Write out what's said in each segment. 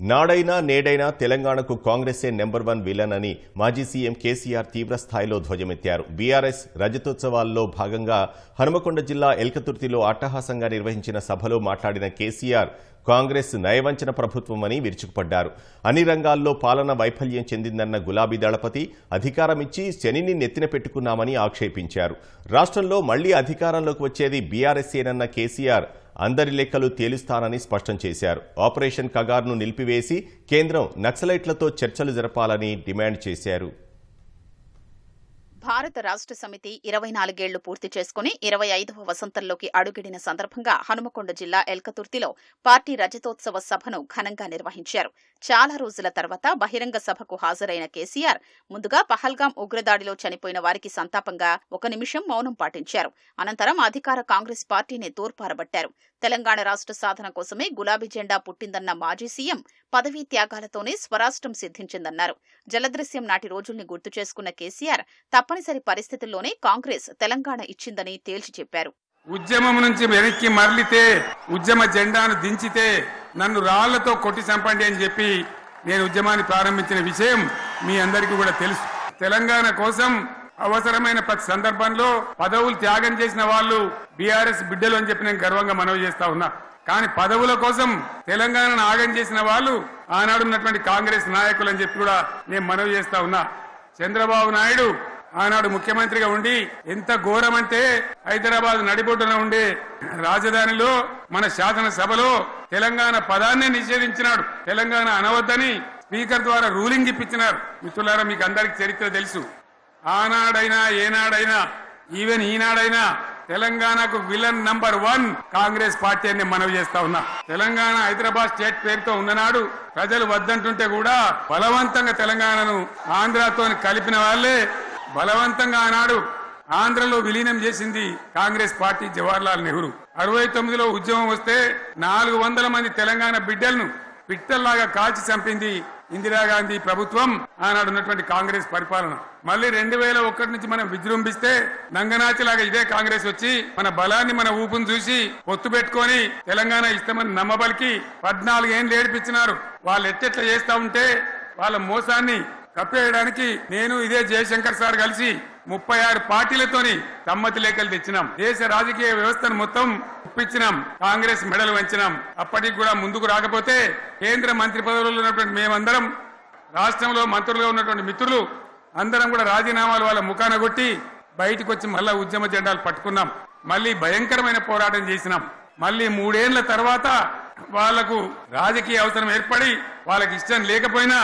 నాడైనా నేడైనా తెలంగాణకు కాంగ్రెసే number one villain అని మాజీ సీఎం కేసీఆర్ తీవ్రస్థాయిలో ధ్వజమెత్తారు. బీఆర్ఎస్ రజతోత్సవాల్లో భాగంగా హనుమకొండ జిల్లా ఎల్కతుర్తిలో అట్టహాసంగా నిర్వహించిన సభలో మాట్లాడిన కేసీఆర్ కాంగ్రెస్ నయవంచన ప్రభుత్వమని విరుచుకుపడ్డారు. అన్ని రంగాల్లో పాలన వైఫల్యం చెందిందన్న గులాబీ దళపతి అధికారమిచ్చి శనిని నెత్తిన పెట్టుకున్నామని ఆక్షేపించారు. రాష్ట్రంలో మళ్ళీ అధికారంలోకి వచ్చేది బీఆర్ఎస్ఏనన్న కేసీఆర్ అందరి లెక్కలు తేలుస్తానని స్పష్టం చేశారు. ఆపరేషన్ కగార్ను నిలిపివేసి కేంద్రం నక్సలైట్లతో చర్చలు జరపాలని డిమాండ్ చేశారు. భారత రాష్ట్ర సమితి ఇరవై నాలుగేళ్ళు పూర్తి చేసుకుని ఇరవై ఐదవ వసంతంలోకి అడుగిడిన సందర్భంగా హనుమకొండ జిల్లా ఎల్కతుర్తిలో పార్టీ రజతోత్సవ సభను ఘనంగా నిర్వహించారు. చాలా రోజుల తర్వాత బహిరంగ సభకు హాజరైన కేసీఆర్ ముందుగా పహల్గాం ఉగ్రదాడిలో చనిపోయిన వారికి సంతాపంగా ఒక నిమిషం మౌనం పాటించారు. అనంతరం అధికార కాంగ్రెస్ పార్టీని తూర్పారబట్టారు. తెలంగాణ రాష్ట్ర సాధన కోసమే గులాబీ జెండా పుట్టిందన్న మాజీ సీఎం పదవీ త్యాగాలతోనే స్వరాష్ట్రం సిద్ధించిందన్నారు. జలదృశ్యం నాటి రోజుల్ని గుర్తు చేసుకున్న కేసీఆర్ తప్పనిసరి పరిస్థితుల్లోనే కాంగ్రెస్ తెలంగాణ ఇచ్చిందని తేల్చి చెప్పారు. ఉద్యమం నుంచి వెనక్కి మరలితే ఉద్యమ జెండాను దించితే నన్ను రాళ్ళతో కొట్టి చంపండి అని చెప్పి నేను ఉద్యమాన్ని ప్రారంభించిన విషయం మీ అందరికీ కూడా తెలుసు. తెలంగాణ కోసం అవసరమైన ప్రతి సందర్భంలో పదవులు త్యాగం చేసిన వాళ్ళు బీఆర్ఎస్ బిడ్డలు అని చెప్పి నేను గర్వంగా మనవి చేస్తా ఉన్నా. కానీ పదవుల కోసం తెలంగాణను ఆగం చేసిన వాళ్ళు ఆనాడు ఉన్నటువంటి కాంగ్రెస్ నాయకులు అని చెప్పి కూడా నేను మనవి చేస్తా ఉన్నా. చంద్రబాబు నాయుడు ఆనాడు ముఖ్యమంత్రిగా ఉండి ఎంత ఘోరమంటే హైదరాబాద్ నడిబొడ్డున ఉండే రాజధానిలో మన శాసనసభలో తెలంగాణ పదాన్ని నిషేధించినాడు. తెలంగాణ అనవద్దని స్పీకర్ ద్వారా రూలింగ్ ఇప్పించినారు. మిత్రులారా మీకు అందరికి చరిత్ర తెలుసు. ఆనాడైనా ఏనాడైనా ఈవెన్ ఈనాడైనా తెలంగాణకు villain number one Congress party అని మనవి చేస్తా ఉన్నా. తెలంగాణ హైదరాబాద్ స్టేట్ పేరుతో ఉన్ననాడు ప్రజలు వద్దంటుంటే కూడా బలవంతంగా తెలంగాణను ఆంధ్రతో కలిపిన వాళ్ళే బలవంతంగా ఆనాడు ఆంధ్రలో విలీనం చేసింది కాంగ్రెస్ పార్టీ జవహర్లాల్ నెహ్రూ. అరవై తొమ్మిదిలో ఉద్యమం వస్తే నాలుగు వందల మంది తెలంగాణ బిడ్డలను పిట్టల్లాగా కాల్చి చంపింది ఇందిరాగాంధీ ప్రభుత్వం ఆనాడు ఉన్నటువంటి కాంగ్రెస్ పరిపాలన. మళ్ళీ రెండు వేల ఒకటి నుంచి మనం విజృంభిస్తే నంగనాచిలాగా ఇదే కాంగ్రెస్ వచ్చి మన బలాన్ని మన ఊపును చూసి పొత్తు పెట్టుకొని తెలంగాణ ఇస్తామని నమ్మబలికి పద్నాలుగేళ్ళు ఏడిపించినారు. వాళ్ళు ఎట్టెట్లా చేస్తా ఉంటే వాళ్ళ మోసాన్ని కప్పేయడానికి నేను ఇదే జయశంకర్ సార్ కలిసి ముప్పై ఆరు పార్టీలతోని సమ్మతి లేఖలు తెచ్చినాం. దేశ రాజకీయ వ్యవస్థను మొత్తం ఒప్పించినాం. కాంగ్రెస్ మెడలు వంచినాం. అప్పటికి కూడా ముందుకు రాకపోతే కేంద్ర మంత్రి పదవుల్లో ఉన్నటువంటి మేమందరం రాష్ట్రంలో మంత్రులుగా ఉన్నటువంటి మిత్రులు అందరం కూడా రాజీనామాలు వాళ్ళ ముఖాన కొట్టి బయటకు వచ్చి మళ్ళా ఉద్యమ జెండాలు పట్టుకున్నాం. మళ్ళీ భయంకరమైన పోరాటం చేసినాం. మళ్ళీ మూడేళ్ళ తర్వాత వాళ్ళకు రాజకీయ అవసరం ఏర్పడి వాళ్ళకి ఇష్టం లేకపోయినా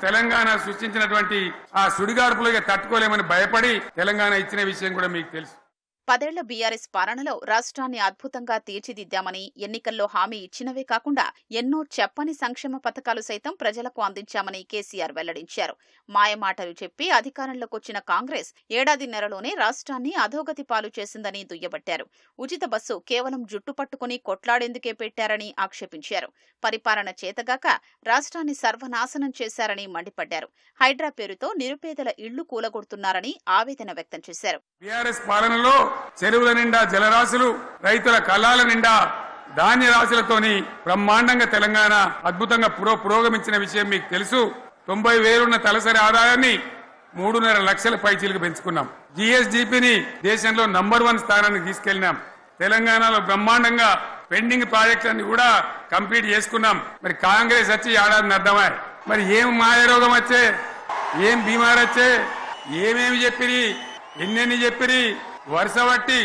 తెలంగాణ సృష్టించినటువంటి ఆ సుడిగార్పులు తట్టుకోలేమని భయపడి తెలంగాణ ఇచ్చిన విషయం కూడా మీకు తెలుసు. పదేళ్ళ బీఆర్ఎస్ పాలనలో రాష్ట్రాన్ని అద్భుతంగా తీర్చిదిద్దామని ఎన్నికల్లో హామీ ఇచ్చినవే కాకుండా ఎన్నో చెప్పని సంక్షేమ పథకాలు సైతం ప్రజలకు అందించామని కేసీఆర్ వెల్లడించారు. మాయమాటలు చెప్పి అధికారంలోకి వచ్చిన కాంగ్రెస్ ఏడాదిన్నరలోనే రాష్ట్రాన్ని అధోగతి పాలు చేసిందని దుయ్యబట్టారు. ఉచిత బస్సు కేవలం జుట్టు పట్టుకుని కొట్లాడేందుకే పెట్టారని ఆక్షేపించారు. పరిపాలన చేతగాక రాష్ట్రాన్ని సర్వనాశనం చేశారని మండిపడ్డారు. హైడ్రా పేరుతో నిరుపేదల ఇళ్ళు కూలగొడుతున్నారని ఆవేదన వ్యక్తం చేశారు. పాలనలో చెరువుల నిండా జలరాశులు రైతుల కళాల నిండా ధాన్య రాశులతోని బ్రహ్మాండంగా తెలంగాణ అద్భుతంగా పురో పురోగమించిన విషయం మీకు తెలుసు. తొంభై వేలున్న తలసరి ఆదాయాన్ని మూడున్నర లక్షల పైచీలకు పెంచుకున్నాం. జిఎస్డిపిని దేశంలో నంబర్ వన్ స్థానానికి తీసుకెళ్ళినాం తెలంగాణలో బ్రహ్మాండంగా పెండింగ్ ప్రాజెక్టులన్నీ కూడా కంప్లీట్ చేసుకున్నాం. మరి కాంగ్రెస్ వచ్చి ఏడాది అర్థమా మరి ఏం మాయరోగం వచ్చే? ఏం బీమార్ వచ్చే ఏమేమి చెప్పిరి? ఎన్నెన్ని చెప్పిరి? వరుస పట్టి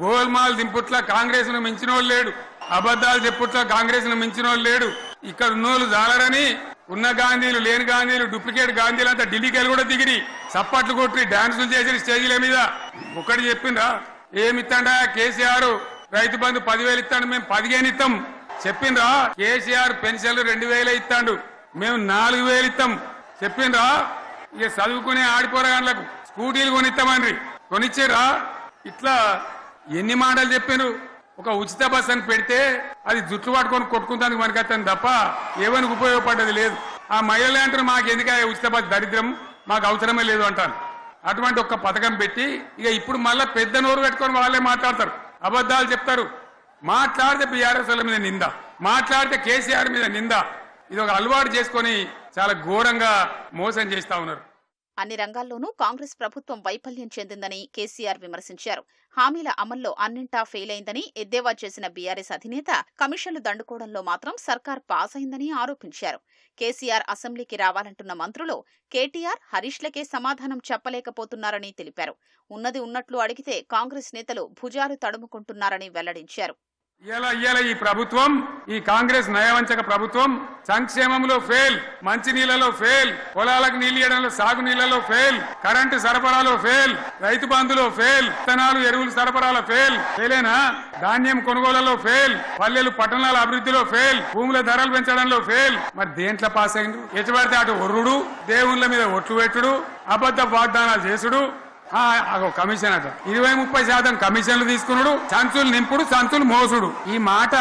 గోల్మాల్ దింపుట్ల కాంగ్రెస్ను మించిన లేడు. అబద్దాలు చెప్పుట్ల కాంగ్రెస్ను మించిన లేడు. ఇక్కడ ఉన్నోళ్ళు జాలరని ఉన్న గాంధీలు లేని గాంధీలు డూప్లికేట్ గాంధీలు అంతా ఢిల్లీకి వెళ్ళి కూడా దిగిరి. చప్పట్లు కొట్టి డాన్సులు చేసిన స్టేజీల మీద. ఒకటి చెప్పిండ్రా ఏమిత్తాడా కేసీఆర్? రైతు బంధు పదివేలు ఇస్తాడు మేము పదిహేను ఇస్తాం చెప్పిండ్రా కేసీఆర్ పెన్షన్లు రెండు వేలే ఇస్తాడు మేము నాలుగు వేలు ఇస్తాం చెప్పిండ్రా ఇక చదువుకునే ఆడిపోరగాళ్ళకు స్కూటీలు కొనిస్తామని కొనిచ్చారా ఇట్లా ఎన్ని మాటలు చెప్పారు ఒక ఉచిత బస్ అని పెడితే అది జుట్టు పట్టుకొని కొట్టుకుంటానికి మనకి తప్ప ఏమని ఉపయోగపడ్డది లేదు. ఆ మహిళలు అంటారు మాకు ఎందుకంటే ఉచిత బస్ దరిద్రం? మాకు అవసరమే లేదు అంటారు. అటువంటి ఒక పథకం పెట్టి ఇక ఇప్పుడు మళ్ళీ పెద్ద నోరు పెట్టుకొని వాళ్ళే మాట్లాడతారు. అబద్ధాలు చెప్తారు. మాట్లాడితే బీఆర్ఎస్ వాళ్ళ మీద నింద. మాట్లాడితే కేసీఆర్ మీద నింద. ఇది ఒక అలవాటు చేసుకొని చాలా ఘోరంగా మోసం చేస్తా ఉన్నారు. అన్ని రంగాల్లోనూ కాంగ్రెస్ ప్రభుత్వం వైఫల్యం చెందిందని కేసీఆర్ విమర్శించారు. హామీల అమల్లో అన్నింటా ఫెయిల్ అయిందని ఎద్దేవా చేసిన బీఆర్ఎస్ అధినేత కమిషన్లు దండుకోవడంలో మాత్రం సర్కార్ పాస్ అయిందని ఆరోపించారు. కేసీఆర్ అసెంబ్లీకి రావాలంటున్న మంత్రులు కేటీఆర్ హరీష్లకే సమాధానం చెప్పలేకపోతున్నారని తెలిపారు. ఉన్నది ఉన్నట్లు అడిగితే కాంగ్రెస్ నేతలు భుజాలు తడుముకుంటున్నారని వెల్లడించారు. ఇలా ఇయ్యాల ఈ ప్రభుత్వం? ఈ కాంగ్రెస్ నయవంచక ప్రభుత్వం? సంక్షేమంలో ఫెయిల్ మంచినీళ్ళలో ఫెయిల్ పొలాలకు నీళ్ళు ఇవ్వడంలో సాగు నీళ్ళలో ఫెయిల్ కరెంటు సరఫరాలో ఫెయిల్ రైతు బంధులో ఫెయిల్ విత్తనాలు ఎరువులు సరఫరాలో ఫెయిల్ ఫెయిలేనా ధాన్యం కొనుగోలలో ఫెయిల్ పల్లెలు పట్టణాల అభివృద్ధిలో ఫెయిల్ భూముల ధరలు పెంచడంలో ఫెయిల్ మరి దేంట్లో పాస్ అయిండు ఎటు పడితే అటు ఒర్రుడు? దేవుళ్ళ మీద ఒట్లు పెట్టుడు? అబద్ధ వాగ్దానాలు చేసుడు? కమిషన్ అట ఇరవై ముప్పై శాతం కమిషన్లు తీసుకున్నాడు సంచులు నింపుడు సంచులు మోసుడు. ఈ మాట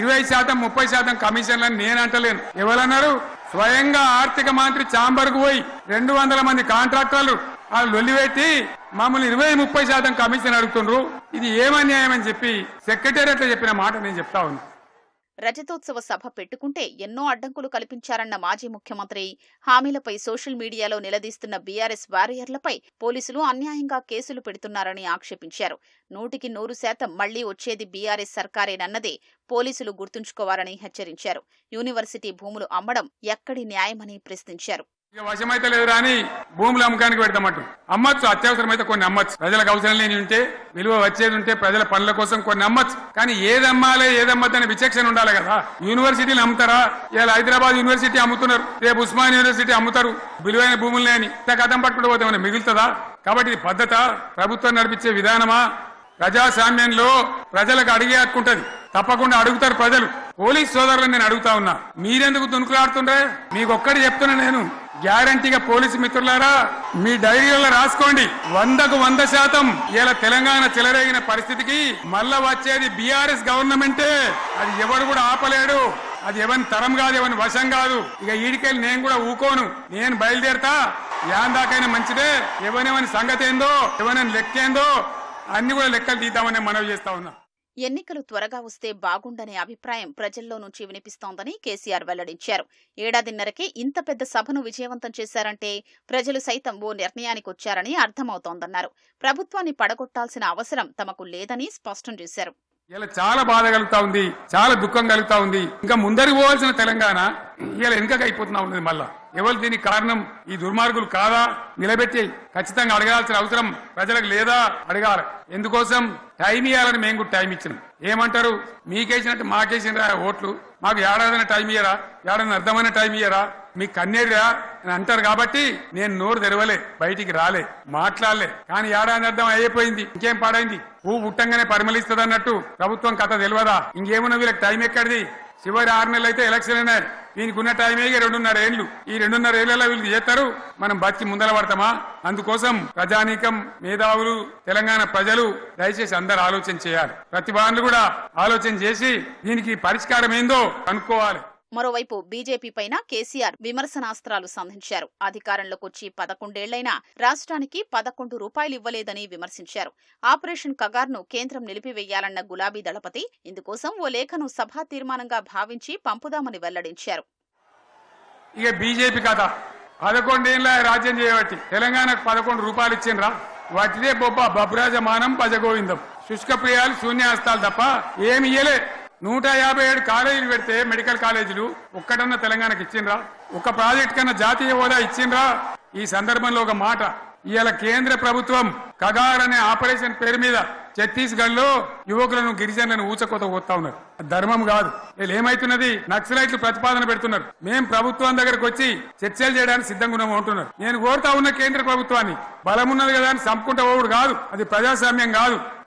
ఇరవై శాతం ముప్పై శాతం కమిషన్లని నేను అంటలేను. ఎవరన్నారు? స్వయంగా ఆర్థిక మంత్రి చాంబర్కు పోయి రెండు వందల మంది కాంట్రాక్టర్లు వాళ్ళు లొల్లిపెట్టి మమ్మల్ని ఇరవై ముప్పై శాతం కమిషన్ అడుగుతుండ్రు. ఇది ఏమన్యాయం అని చెప్పి సెక్రటేరియట్ చెప్పిన మాట నేను చెప్తా ఉన్నా. రజతోత్సవ సభ పెట్టుకుంటే ఎన్నో అడ్డంకులు కల్పించారన్న మాజీ ముఖ్యమంత్రి. హామీలపై సోషల్ మీడియాలో నిలదీస్తున్న బీఆర్ఎస్ వారియర్లపై పోలీసులు అన్యాయంగా కేసులు పెడుతున్నారని ఆక్షేపించారు. నూటికి నూరు శాతం మళ్ళీ వచ్చేది బీఆర్ఎస్ సర్కారేనన్నదే పోలీసులు గుర్తుంచుకోవాలని హెచ్చరించారు. యూనివర్సిటీ భూములు అమ్మడం ఎక్కడి న్యాయమని ప్రశ్నించారు. ఇక వశమైతే లేదు రాని భూములు అమ్మకానికి పెడతామట్టు అమ్మచ్చు అత్యవసరమైతే కొన్ని అమ్మచ్చు. ప్రజలకు అవసరం లేని ఉంటే విలువ వచ్చేది ఉంటే ప్రజల పనుల కోసం కొన్ని అమ్మచ్చు. కానీ ఏది అమ్మాలి ఏది అమ్మద్దని విచక్షణ ఉండాలి కదా. యూనివర్సిటీలు అమ్ముతారా? ఇలా హైదరాబాద్ యూనివర్సిటీ అమ్ముతున్నారు. రేపు ఉస్మాన్ యూనివర్సిటీ అమ్ముతారు. విలువైన భూములు లేని ఇంత కథం పట్టుకుంటూ పోతే మిగులుతుందా? కాబట్టి ఇది పద్ధత. ప్రభుత్వం నడిపించే విధానమా? ప్రజాస్వామ్యంలో ప్రజలకు అడిగే తప్పకుండా అడుగుతారు ప్రజలు. పోలీస్ సోదరులను నేను అడుగుతా ఉన్నా. మీరెందుకు దునుకులాడుతుండ్రే? మీకు ఒక్కటి చెప్తున్నా నేను. గ్యారంటీగా పోలీసు మిత్రులారా మీ డైరీలలో రాసుకోండి. వందకు వంద శాతం ఇలా తెలంగాణ చెలరేగిన పరిస్థితికి మళ్ళా వచ్చేది బీఆర్ఎస్ గవర్నమెంటే. అది ఎవడు కూడా ఆపలేడు. అది ఎవరి తరం కాదు ఎవరి వశం కాదు. ఇక ఈడికెళ్ళి నేను కూడా ఊకోను. నేను బయలుదేరతా. యాందాకైనా మంచిదే. ఎవరెవని సంగతి ఏందో ఎవరైనా లెక్కేందో అన్ని కూడా లెక్కలు తీద్దామని మనవి చేస్తా ఉన్నా. ఎన్నికలు త్వరగా వస్తే బాగుండనే అభిప్రాయం ప్రజల్లో నుంచి వినిపిస్తోందని కేసీఆర్ వెల్లడించారు. ఏడాదిన్నరకే ఇంత పెద్ద సభను విజయవంతం చేశారంటే ప్రజలు సైతం ఓ నిర్ణయానికి వచ్చారని అర్థమవుతోందన్నారు. ప్రభుత్వాన్ని పడగొట్టాల్సిన అవసరం తమకు లేదని స్పష్టం చేశారు. ఇలా చాలా బాధ కలుగుతా ఉంది చాలా దుఃఖం కలుగుతా ఉంది. ఇంకా ముందరికి పోవాల్సిన తెలంగాణ ఇలా వెనుకకి అయిపోతున్నా ఉన్నది మళ్ళా. ఎవరు దీనికి కారణం? ఈ దుర్మార్గులు కాదా? నిలబెట్టి ఖచ్చితంగా అడగాల్సిన అవసరం ప్రజలకు లేదా? అడగాలి. ఎందుకోసం? టైం ఇవ్వాలని మేము కూడా టైం ఇచ్చినాం. ఏమంటారు? మీకేసినట్టు మాకేసిన ఓట్లు? మాకు ఏడాదైన టైం ఇయ్యరా? ఏడాది అర్థమైన టైం ఇయ్యరా? మీ కన్నేరురా అని అంటారు కాబట్టి నేను నోరు తెరవలే బయటికి రాలే మాట్లాడలే. కానీ ఏడాది అర్థం అయిపోయింది ఇంకేం పాడైంది? పువ్వు పుట్టంగానే పరిమళిస్తుంది అన్నట్టు ప్రభుత్వం కథ తెలియదా? ఇంకేమున్నా వీళ్ళకి టైం ఎక్కడిది? చివరి ఆరు నెలలు అయితే ఎలక్షన్ అయినాయి దీనికి ఉన్న టైమే రెండున్నర ఏళ్ళు ఈ రెండున్నర ఏళ్ళలో వీళ్ళు చేస్తారు. మనం బతికి ముందల పడతామా? అందుకోసం ప్రజానీకం మేధావులు తెలంగాణ ప్రజలు దయచేసి అందరు ఆలోచన చేయాలి. ప్రతి కూడా ఆలోచన చేసి దీనికి పరిష్కారం ఏందో కనుక్కోవాలి. మరోవైపు బీజేపీపైన కేసీఆర్ విమర్శనాస్త్రాలు సంధించారు. అధికారంలోకి వచ్చి పదకొండేళ్ళైనా రాష్ట్రానికి పదకొండు రూపాయలు ఇవ్వలేదని విమర్శించారు. ఆపరేషన్ కగార్ను కేంద్రం నిలిపివేయాలన్న గులాబీ దళపతి ఇందుకోసం ఓ లేఖను సభా తీర్మానంగా భావించి పంపుదామని వెల్లడించారు. ఇక బీజేపీ కథ. పదకొండేళ్ళ రాజ్యం చేయబట్టి తెలంగాణకు పదకొండు రూపాయలు ఇచ్చిండ్రా? వాటిదే బొబ్బ బబ్రాజమానం భజగోవిందం శుష్క ప్రియాలు శూన్యాస్తాలు తప్ప ఏమి ఇయ్యలే. నూట యాభై ఏడు కాలేజీలు పెడితే మెడికల్ కాలేజీలు ఒక్కటన్నా తెలంగాణకు ఇచ్చిండ్రా? ఒక ప్రాజెక్ట్ కన్నా జాతీయ హోదా ఇచ్చిండ్రా? ఈ సందర్భంలో ఒక మాట. ఇవాళ కేంద్ర ప్రభుత్వం కగార్ అనే ఆపరేషన్ పేరు మీద ఛత్తీస్గఢ్లో యువకులను గిరిజనులను ఊచకోత పోతా ఉన్నారు. అది ధర్మం కాదు. వీళ్ళు ఏమైతున్నది? నక్సలైట్లు ప్రతిపాదన పెడుతున్నారు. మేం ప్రభుత్వం దగ్గరకు వచ్చి చర్చలు చేయడానికి సిద్ధంగా ఉన్నాము అంటున్నారు. నేను కోరుతా ఉన్న కేంద్ర ప్రభుత్వాన్ని బలమున్నది కదా అని చంపుకుంటా పోవుడు కాదు. అది ప్రజాస్వామ్యం కాదు.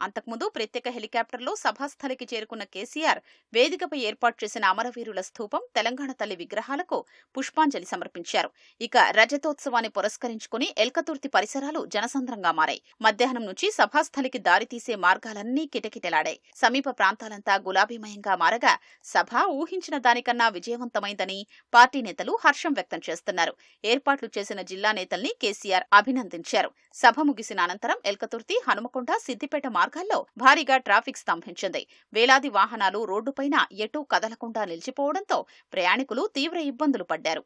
అంతకుముందు ప్రత్యేక హెలికాప్టర్లో సభాస్థలికి చేరుకున్న కేసీఆర్ వేదికపై ఏర్పాటు చేసిన అమరవీరుల స్థూపం తెలంగాణ తల్లి విగ్రహాలకు పుష్పాంజలి సమర్పించారు. ఇక రజతోత్సవాన్ని పురస్కరించుకుని ఎల్కతుర్తి పరిసరాలు జనసంద్రంగా మారాయి. మధ్యాహ్నం నుంచి సభాస్థలికి దారితీసే మార్గాలన్నీ కిటకిటలాడాయి. సమీప ప్రాంతాలంతా గులాబీమయంగా మారగా సభ ఊహించిన దానికన్నా విజయవంతమైందని పార్టీ నేతలు హర్షం వ్యక్తం చేస్తున్నారు. ఏర్పాట్లు చేసిన జిల్లా నేతల్ని కేసీఆర్ అభినందించారు. సభ ముగిసిన అనంతరం ఎల్కతుర్తి హనుమకొండ సిద్దిపేట మార్గాల్లో భారీగా ట్రాఫిక్ స్తంభించింది. వేలాది వాహనాలు రోడ్డుపైన ఎటూ కదలకుండా నిలిచిపోవడంతో ప్రయాణికులు తీవ్ర ఇబ్బందులు పడ్డారు.